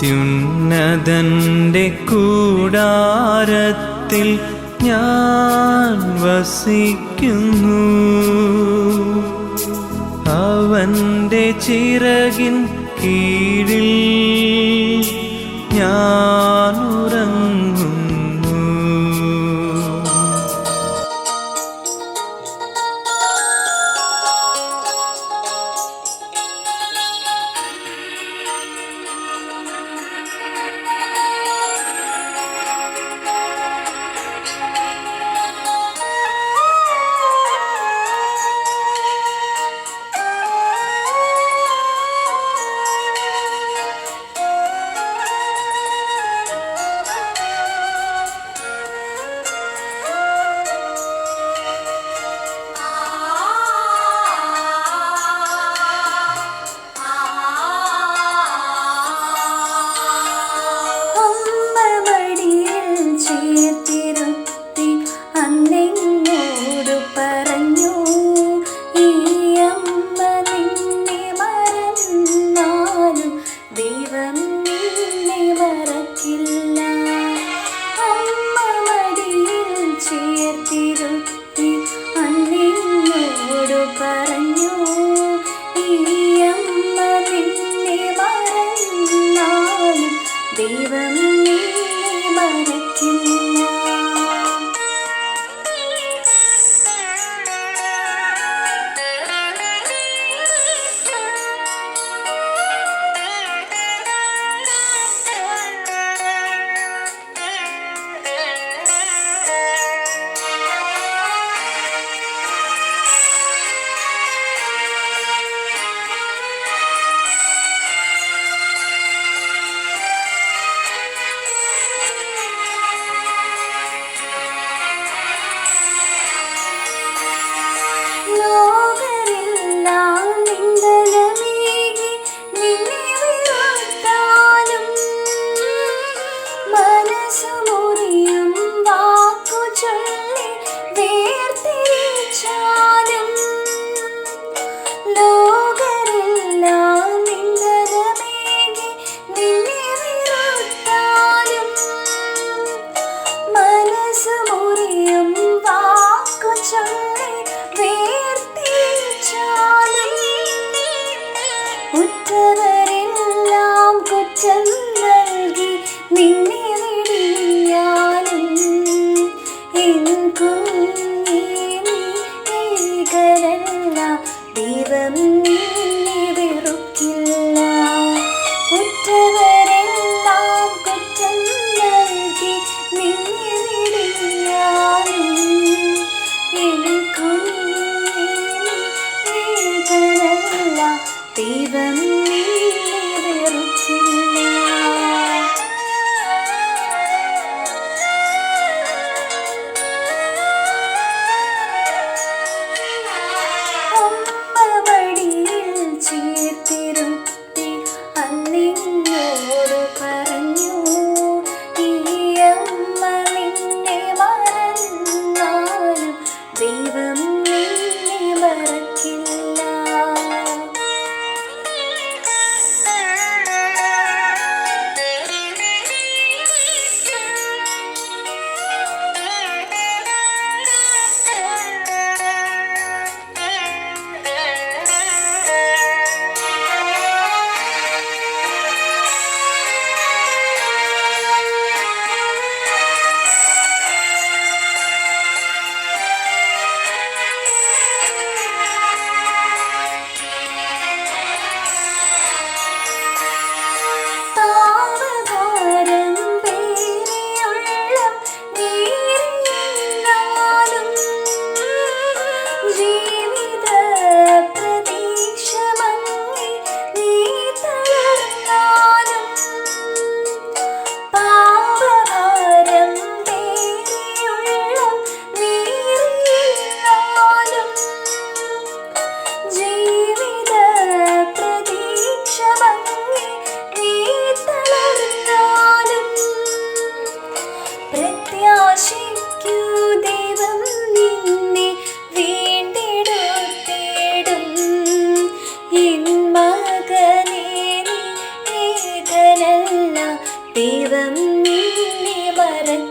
അത്യുന്നതന്റെ കൂടാരത്തിൽ ഞാൻ വസിക്കുന്നു. അവന്റെ ചിറകിൻ കീഴിൽ ഞാൻ ഉറങ്ങുന്നു. para mim. Even. ദൈവം നിന്നെ മറക്കില്ല